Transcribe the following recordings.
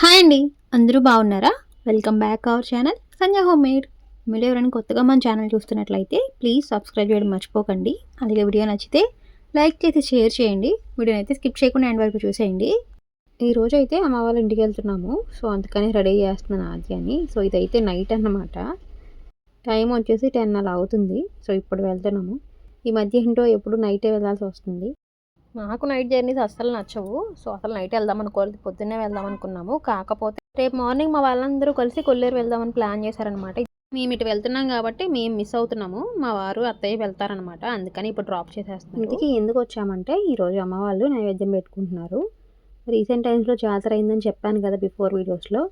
Hi అండి. అందరూ బాగున్నారా? Welcome back our channel Sanjay home made మీరు ఎవరైనా కొత్తగా మన ఛానల్ చూస్తున్నట్లయితే ప్లీజ్ సబ్స్క్రైబ్ చేయడం మర్చిపోకండి. అలాగే వీడియో నచ్చితే లైక్ చేసి షేర్ చేయండి. వీడియోని అయితే స్కిప్ చేయకుండా ఎండ్ వరకు చూసేయండి. ఈ రోజు అయితే అమ్మ వాళ్ళ ఇంటికి వెళ్తున్నాము. సో అందుకని రెడీ చేస్తున్నాను ఆద్యాని. సో ఇదైతే నైట్ అన్నమాట. టైం వచ్చేసి టెన్ అలా అవుతుంది. సో ఇప్పుడు వెళ్తున్నాము. ఈ మధ్య ఏంటో ఎప్పుడు నైటే వెళ్ళాల్సి వస్తుంది. నాకు నైట్ జర్నీస్ అస్సలు నచ్చవు. సో అసలు నైట్ వెళ్దాం అనుకోలేదు పొద్దున్నే వెళ్దాం అనుకున్నాము. కాకపోతే రేపు మార్నింగ్ మా వాళ్ళందరూ కలిసి కొల్లేరు వెళ్దామని ప్లాన్ చేశారనమాట మేము ఇటు వెళ్తున్నాం కాబట్టి మేము మిస్ అవుతున్నాము. మా వారు అత్తయ్య వెళ్తారనమాట అందుకని ఇప్పుడు డ్రాప్ చేసేస్తున్నాం ఇంటికి ఎందుకు వచ్చామంటే ఈరోజు అమ్మ వాళ్ళు నైవేద్యం పెట్టుకుంటున్నారు. రీసెంట్ టైమ్స్లో జాతర అయిందని చెప్పాను కదా బిఫోర్ వీడియోస్లో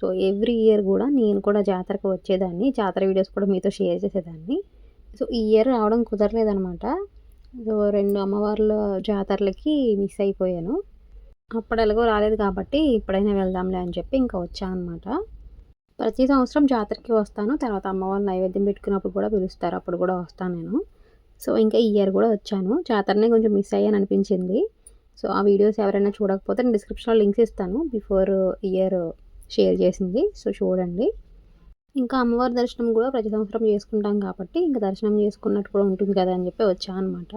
సో ఎవ్రీ ఇయర్ కూడా నేను కూడా జాతరకు వచ్చేదాన్ని. జాతర వీడియోస్ కూడా మీతో షేర్ చేసేదాన్ని. సో ఈ ఇయర్ రావడం కుదరలేదనమాట రెండు అమ్మవార్ల జాతరలకి మిస్ అయిపోయాను. అప్పుడు ఎలాగో రాలేదు కాబట్టి ఇప్పుడైనా వెళ్దాంలే అని చెప్పి ఇంకా వచ్చాను అనమాట ప్రతి సంవత్సరం జాతరకి వస్తాను తర్వాత అమ్మవారిని నైవేద్యం పెట్టుకున్నప్పుడు కూడా పిలుస్తారు అప్పుడు కూడా వస్తాను నేను. సో ఇంకా ఈ ఇయర్ కూడా వచ్చాను. జాతరనే కొంచెం మిస్ అయ్యాను అనిపించింది. సో ఆ వీడియోస్ ఎవరైనా చూడకపోతే నేను డిస్క్రిప్షన్లో లింక్స్ ఇస్తాను బిఫోర్ ఇయర్ షేర్ చేసింది. సో చూడండి. ఇంకా అమ్మవారి దర్శనం కూడా ప్రతి సంవత్సరం చేసుకుంటాం కాబట్టి ఇంకా దర్శనం చేసుకున్నట్టు కూడా ఉంటుంది కదా అని చెప్పి వచ్చా అనమాట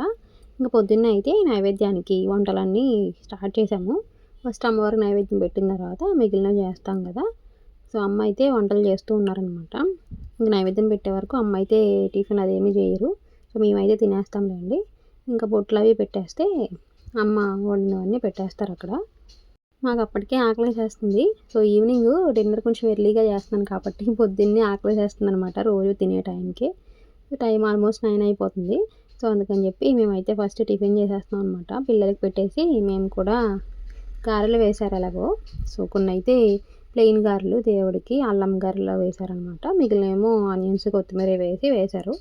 ఇంకా పొద్దున్నే అయితే నైవేద్యానికి వంటలన్నీ స్టార్ట్ చేసాము. ఫస్ట్ అమ్మవారికి నైవేద్యం పెట్టిన తర్వాత మిగిలినవి చేస్తాం కదా. సో అమ్మ అయితే వంటలు చేస్తూ ఉన్నారనమాట ఇంకా నైవేద్యం పెట్టే వరకు అమ్మ అయితే టిఫిన్ అదేమీ చేయరు. సో మేమైతే తినేస్తాంలేండి. ఇంకా బొట్లు అవి పెట్టేస్తే అమ్మ వండినవన్నీ పెట్టేస్తారు అక్కడ. మాకు అప్పటికే ఆకలి చేస్తుంది సో ఈవినింగ్ డిన్నర్ కొంచెం ఎర్లీగా చేస్తున్నాను కాబట్టి పొద్దున్నే ఆకలి చేస్తుంది అనమాట రోజు తినే టైంకి. టైం ఆల్మోస్ట్ నైన్ అయిపోతుంది. సో అందుకని చెప్పి మేమైతే ఫస్ట్ టిఫిన్ చేసేస్తాం అనమాట పిల్లలకి పెట్టేసి మేము కూడా గారెలు వేశారు ఎలాగో. సో కొన్ని అయితే ప్లెయిన్ గారెలు దేవుడికి అల్లం గారెలు వేశారనమాట మిగిలినేమో ఆనియన్స్ కొత్తిమీర వేసి వేశారు.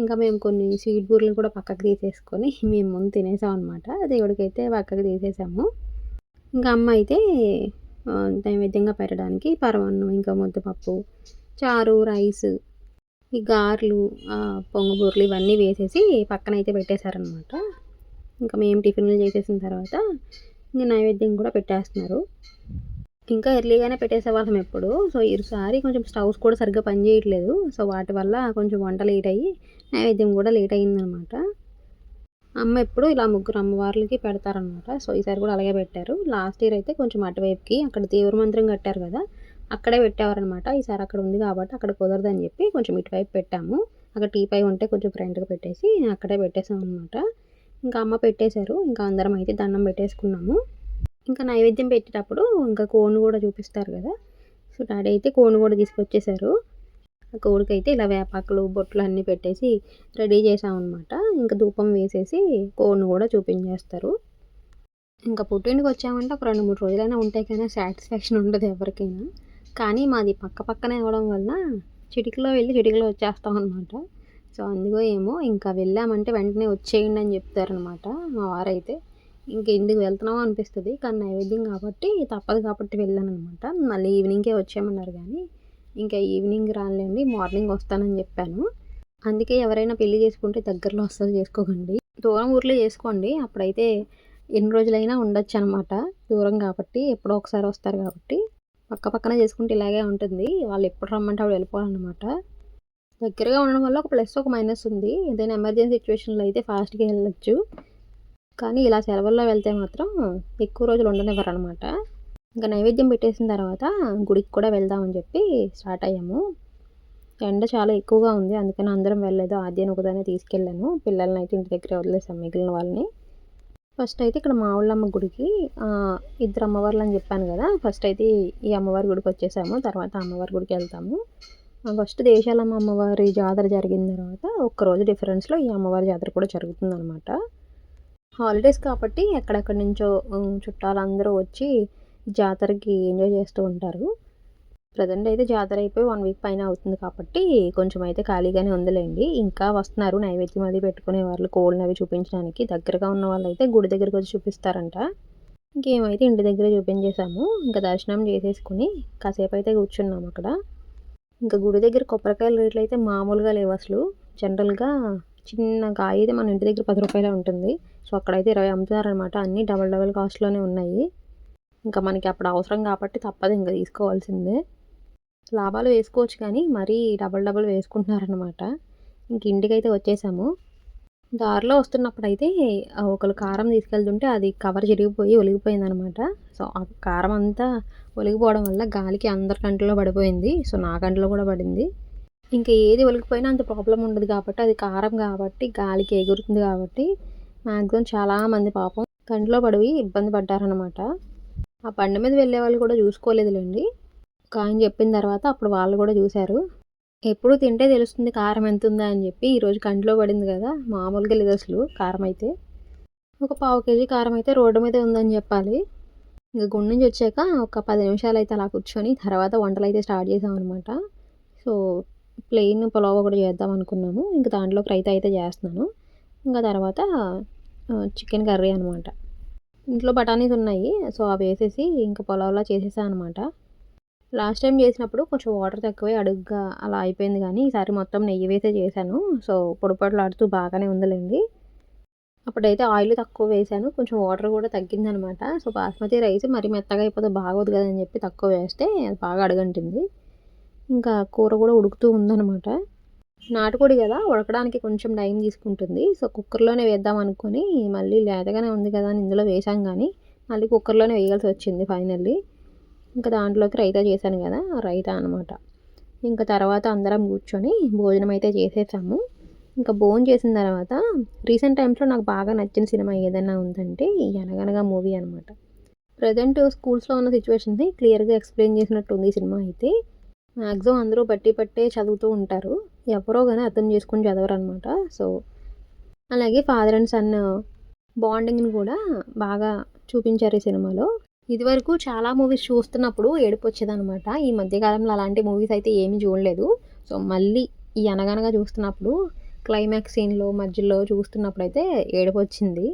ఇంకా మేము కొన్ని స్వీట్ బూరెలు కూడా పక్కకు తీసేసుకొని మేము ముందు తినేసాం అనమాట దేవుడికి అయితే పక్కకు తీసేసాము. ఇంకా అమ్మ అయితే నైవేద్యంగా పెట్టడానికి పరమాన్నం ఇంకా ముద్దపప్పు చారు రైస్ ఈ గారెలు పొంగబూరలు ఇవన్నీ వేసేసి పక్కన అయితే పెట్టేశారనమాట ఇంకా మేము టిఫిన్లు చేసేసిన తర్వాత ఇంకా నైవేద్యం కూడా పెట్టేస్తున్నారు. ఇంకా ఎర్లీగానే పెట్టేసేవాళ్ళం ఎప్పుడు. సో ఈసారి కొంచెం స్టవ్స్ కూడా సరిగ్గా పనిచేయట్లేదు. సో వాటి వల్ల కొంచెం వంట లేట్ అయ్యి నైవేద్యం కూడా లేట్ అయ్యిందనమాట అమ్మ ఎప్పుడు ఇలా ముగ్గురు అమ్మవార్లకి పెడతారనమాట సో ఈసారి కూడా అలాగే పెట్టారు. లాస్ట్ ఇయర్ అయితే కొంచెం అటువైపుకి అక్కడ తీవ్ర మంత్రం కట్టారు కదా అక్కడే పెట్టేవారనమాట ఈసారి అక్కడ ఉంది కాబట్టి అక్కడ కుదరదని చెప్పి కొంచెం ఇటువైపు పెట్టాము. అక్కడ టీ పై ఉంటే కొంచెం ఫ్రంట్గా పెట్టేసి అక్కడే పెట్టేసాం అనమాట ఇంకా అమ్మ పెట్టేశారు. ఇంకా అందరం అయితే దండం పెట్టేసుకున్నాము. ఇంకా నైవేద్యం పెట్టేటప్పుడు ఇంకా కోను కూడా చూపిస్తారు కదా సో డాడీ అయితే కోను కూడా తీసుకొచ్చేసారు కోడికైతే ఇలా వేపాకులు బొట్లు అన్నీ పెట్టేసి రెడీ చేసామన్నమాట. ఇంకా ధూపం వేసేసి కోడిని కూడా చూపించేస్తారు. ఇంకా పుట్టింటికి వచ్చామంటే ఒక రెండు మూడు రోజులైనా ఉంటే కానీ సాటిస్ఫాక్షన్ ఉండదు ఎవరికైనా. కానీ మాది పక్క పక్కనే అవ్వడం వల్ల చిటికలో వెళ్ళి చిటికలో వచ్చేస్తాం అనమాట సో అందుకో ఏమో ఇంకా వెళ్ళామంటే వెంటనే వచ్చేయండి అని చెప్తారనమాట మా వారైతే. ఇంక ఎందుకు వెళ్తున్నామో అనిపిస్తుంది. కానీ నైవేద్యం కాబట్టి తప్పదు కాబట్టి వెళ్ళాను అనమాట మళ్ళీ ఈవినింగ్కే వచ్చామన్నారు కానీ ఇంకా ఈవినింగ్ రాలేండి మార్నింగ్ వస్తానని చెప్పాను. అందుకే ఎవరైనా పెళ్ళి చేసుకుంటే దగ్గరలో వస్తుంది చేసుకోకండి. దూరం ఊర్లో చేసుకోండి అప్పుడైతే ఎన్ని రోజులైనా ఉండొచ్చు అనమాట దూరం కాబట్టి ఎప్పుడో ఒకసారి వస్తారు కాబట్టి. పక్క పక్కన చేసుకుంటే ఇలాగే ఉంటుంది. వాళ్ళు ఎప్పుడు రమ్మంటే అప్పుడు వెళ్ళిపోవాలన్నమాట. దగ్గరగా ఉండడం వల్ల ఒక ప్లస్ ఒక మైనస్ ఉంది. ఏదైనా ఎమర్జెన్సీ సిచ్యువేషన్లో అయితే ఫాస్ట్గా వెళ్ళొచ్చు. కానీ ఇలా సెలవుల్లో వెళ్తే మాత్రం ఎక్కువ రోజులు ఉండనివ్వరు అనమాట ఇంకా నైవేద్యం పెట్టేసిన తర్వాత గుడికి కూడా వెళ్దామని చెప్పి స్టార్ట్ అయ్యాము. ఎండ చాలా ఎక్కువగా ఉంది. అందుకని అందరం వెళ్ళలేదు. ఆద్యాన్ని ఒకదానే తీసుకెళ్ళాను. పిల్లల్ని అయితే ఇంటి దగ్గర వదిలేసాం మిగిలిన వాళ్ళని. ఫస్ట్ అయితే ఇక్కడ మా ఊళ్ళమ్మ గుడికి ఇద్దరు అమ్మవార్లు అని చెప్పాను కదా. ఫస్ట్ అయితే ఈ అమ్మవారి గుడికి వచ్చేసాము. తర్వాత అమ్మవారి గుడికి వెళ్తాము. ఫస్ట్ దేశాలమ్మ అమ్మవారి జాతర జరిగిన తర్వాత ఒక్కరోజు డిఫరెన్స్లో ఈ అమ్మవారి జాతర కూడా జరుగుతుందన్నమాట. హాలిడేస్ కాబట్టి ఎక్కడెక్కడి నుంచో చుట్టాలు అందరూ వచ్చి జాతరకి ఎంజాయ్ చేస్తూ ఉంటారు. ప్రజెంట్ అయితే జాతర అయిపోయి వన్ వీక్ పైన అవుతుంది కాబట్టి కొంచెం అయితే ఖాళీగానే ఉందిలేండి. ఇంకా వస్తున్నారు నైవేద్యం అది పెట్టుకునే వాళ్ళు కోళ్ళని అవి చూపించడానికి. దగ్గరగా ఉన్న వాళ్ళు అయితే గుడి దగ్గరకు వచ్చి చూపిస్తారంట. ఇంకేమైతే ఇంటి దగ్గర చూపించేసాము ఇంకా దర్శనం చేసేసుకుని కాసేపు అయితే కూర్చున్నాము అక్కడ. ఇంకా గుడి దగ్గర కొబ్బరికాయల రేట్లు అయితే మామూలుగా లేవు అసలు. జనరల్గా చిన్న కాయ అయితే మన ఇంటి దగ్గర పది రూపాయలే ఉంటుంది. సో అక్కడైతే ఇరవై అమ్ముతున్నారనమాట అన్నీ డబల్ డబల్ కాస్ట్లోనే ఉన్నాయి. ఇంకా మనకి అప్పుడు అవసరం కాబట్టి తప్పదు ఇంకా తీసుకోవాల్సిందే. లాభాలు వేసుకోవచ్చు కానీ మరీ డబల్ డబల్ వేసుకుంటున్నారనమాట ఇంక ఇంటికైతే వచ్చేసాము. దారిలో వస్తున్నప్పుడు అయితే ఒకరు కారం తీసుకెళ్తుంటే అది కవర్ చిరిగిపోయి ఒలిగిపోయిందనమాట సో ఆ కారం అంతా ఒలిగిపోవడం వల్ల గాలికి అందరి కంటిలో పడిపోయింది. సో నా కంటిలో కూడా పడింది. ఇంకా ఏది ఒలిగిపోయినా అంత ప్రాబ్లం ఉండదు కాబట్టి అది కారం కాబట్టి గాలికి ఎగురుతుంది కాబట్టి మ్యాక్సిమం చాలామంది పాపం కంటిలో పడివి ఇబ్బంది పడ్డారనమాట ఆ బండి మీద వెళ్ళే వాళ్ళు కూడా చూసుకోలేదులేండి. ఆయన చెప్పిన తర్వాత అప్పుడు వాళ్ళు కూడా చూశారు. ఎప్పుడు తింటే తెలుస్తుంది కారం ఎంత ఉందా అని చెప్పి ఈరోజు కంట్లో పడింది కదా మామూలుగా లేదు అసలు కారం అయితే. ఒక పావు కేజీ కారం అయితే రోడ్డు మీద ఉందని చెప్పాలి. ఇంకా గుండె నుంచి వచ్చాక ఒక పది నిమిషాలు అయితే అలా కూర్చొని తర్వాత వంటలు అయితే స్టార్ట్ చేసామన్నమాట సో ప్లెయిన్ పులావ్ కూడా చేద్దాం అనుకున్నాము. ఇంకా దాంట్లో రైతా అయితే చేస్తున్నాను. ఇంకా తర్వాత చికెన్ కర్రీ అనమాట ఇంట్లో బఠానీస్ ఉన్నాయి. సో అవి వేసేసి ఇంకా పొలావ్లా చేసేసాను అనమాట లాస్ట్ టైం చేసినప్పుడు కొంచెం వాటర్ తక్కువే అడుగ్గా అలా అయిపోయింది కానీ ఈసారి మొత్తం నెయ్యి వేసే చేశాను. సో పొడిపొడలాడుతూ బాగానే ఉందిలేండి. అప్పుడైతే ఆయిల్ తక్కువ వేసాను. కొంచెం వాటర్ కూడా తగ్గిందనమాట సో బాస్మతి రైస్ మరి మెత్తగా అయిపోతే బాగోదు కదా అని చెప్పి తక్కువ వేస్తే అది బాగా అడగంటింది. ఇంకా కూర కూడా ఉడుకుతూ ఉందనమాట నాటుకోడి కదా ఉడకడానికి కొంచెం టైం తీసుకుంటుంది. సో కుక్కర్లోనే వేద్దాం అనుకొని మళ్ళీ లేతగానే ఉంది కదా అని ఇందులో వేసాం కానీ మళ్ళీ కుక్కర్లోనే వేయాల్సి వచ్చింది ఫైనల్లీ. ఇంకా దాంట్లోకి రైతా చేశాను కదా రైతా అనమాట ఇంకా తర్వాత అందరం కూర్చొని భోజనం అయితే చేసేసాము. ఇంకా భోజనం చేసిన తర్వాత రీసెంట్ టైమ్స్లో నాకు బాగా నచ్చిన సినిమా ఏదైనా ఉందంటే ఈ అనగనగా మూవీ అనమాట ప్రజెంట్ స్కూల్స్లో ఉన్న సిచ్యువేషన్ని క్లియర్గా ఎక్స్ప్లెయిన్ చేసినట్టు ఉంది సినిమా అయితే. మ్యాక్సిమం అందరూ బట్టి పట్టే చదువుతూ ఉంటారు. ఎవరో కానీ అర్థం చేసుకొని చదవరు అనమాట సో అలాగే ఫాదర్ అండ్ సన్ బాండింగ్ని కూడా బాగా చూపించారు ఈ సినిమాలో. ఇదివరకు చాలా మూవీస్ చూస్తున్నప్పుడు ఏడుపు వచ్చేదనమాట ఈ మధ్యకాలంలో అలాంటి మూవీస్ అయితే ఏమీ చూడలేదు. సో మళ్ళీ ఈ అనగనగా చూస్తున్నప్పుడు క్లైమాక్స్ సీన్లో మధ్యలో చూస్తున్నప్పుడు అయితే ఏడుపు వచ్చింది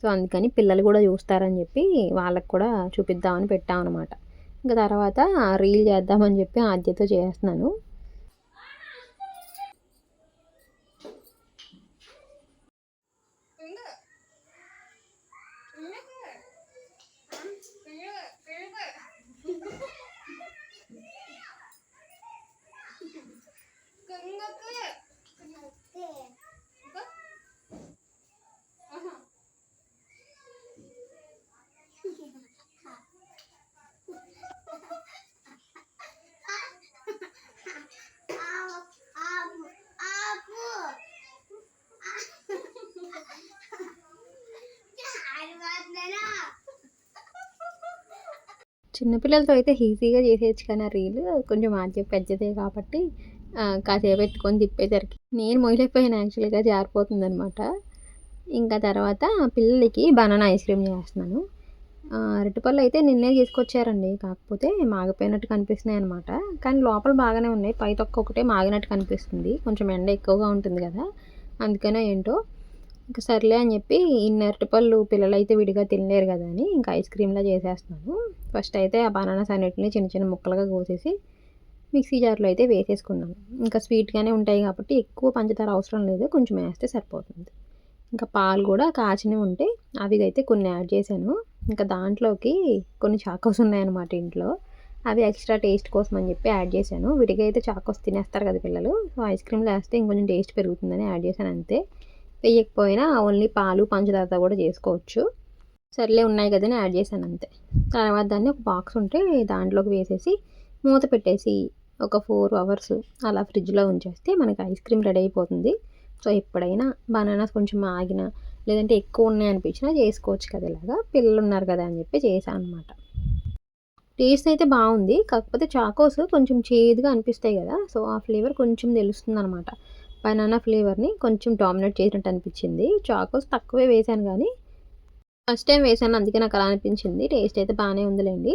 సో అందుకని పిల్లలు కూడా చూస్తారని చెప్పి వాళ్ళకి కూడా చూపిద్దామని పెట్టామన్నమాట ఇంకా తర్వాత రీల్ చేద్దామని చెప్పి ఆద్యతో చేస్తున్నాను. చిన్నపిల్లలతో అయితే ఈజీగా చేసేయచ్చు కానీ ఆ రీల్ కొంచెం ఆద్య పెద్దదే కాబట్టి కాసేపు ఎత్తుకొని తిప్పేసరికి నేను మొయిలైపోయాను యాక్చువల్గా జారిపోతుంది అనమాట ఇంకా తర్వాత పిల్లలకి బనానా ఐస్ క్రీమ్ చేస్తున్నాను. అరటిపళ్ళు అయితే నిన్నే తీసుకొచ్చారండి కాకపోతే మాగిపోయినట్టు కనిపిస్తున్నాయి అనమాట కానీ లోపల బాగానే ఉన్నాయి పై తొక్క ఒకటే మాగినట్టు కనిపిస్తుంది. కొంచెం ఎండ ఎక్కువగా ఉంటుంది కదా అందుకనే ఏంటో ఇంకా సర్లే అని చెప్పి ఇన్ని అరటిపళ్ళు పిల్లలు అయితే విడిగా తినలేరు కదా అని ఇంకా ఐస్ క్రీమ్లా చేసేస్తున్నాను. ఫస్ట్ అయితే ఆ బనానాస్ అన్నిటిని చిన్న చిన్న ముక్కలుగా కోసేసి మిక్సీ జార్లో అయితే వేసేసుకున్నాను ఇంకా స్వీట్గానే ఉంటాయి కాబట్టి ఎక్కువ పంచదార అవసరం లేదు కొంచెం వేస్తే సరిపోతుంది. ఇంకా పాలు కూడా కాచినవి ఉంటే అవి అయితే కొన్ని యాడ్ చేశాను. ఇంకా దాంట్లోకి కొన్ని చాకోస్ ఉన్నాయన్నమాట ఇంట్లో. అవి ఎక్స్ట్రా టేస్ట్ కోసం అని చెప్పి యాడ్ చేశాను. విడిగా అయితే చాకోస్ తినేస్తారు కదా పిల్లలు సో ఐస్ క్రీమ్లో వేస్తే ఇంకొంచెం టేస్ట్ పెరుగుతుందని యాడ్ చేశాను అంతే. వేయకపోయినా ఓన్లీ పాలు పంచదారతో కూడా చేసుకోవచ్చు. సర్లే ఉన్నాయి కదని యాడ్ చేశాను అంతే. తర్వాత దాన్ని ఒక బాక్స్ ఉంటే దాంట్లోకి వేసేసి మూత పెట్టేసి ఒక ఫోర్ అవర్స్ అలా ఫ్రిడ్జ్లో ఉంచేస్తే మనకి ఐస్ క్రీమ్ రెడీ అయిపోతుంది. సో ఎప్పుడైనా బనానాస్ కొంచెం ఆగిన లేదంటే ఎక్కువ ఉన్నాయి అనిపించినా చేసుకోవచ్చు కదా ఇలాగా. పిల్లలు ఉన్నారు కదా అని చెప్పి చేశాను అనమాట టేస్ట్ అయితే బాగుంది. కాకపోతే చాకోస్ కొంచెం చేదుగా అనిపిస్తాయి కదా. సో ఆ ఫ్లేవర్ కొంచెం తెలుస్తుంది అనమాట బనానా ఫ్లేవర్ని కొంచెం డామినేట్ చేసినట్టు అనిపించింది. చాకోస్ తక్కువే వేసాను కానీ ఫస్ట్ టైం వేసాను అందుకే నాకు అలా అనిపించింది. టేస్ట్ అయితే బాగానే ఉందిలేండి.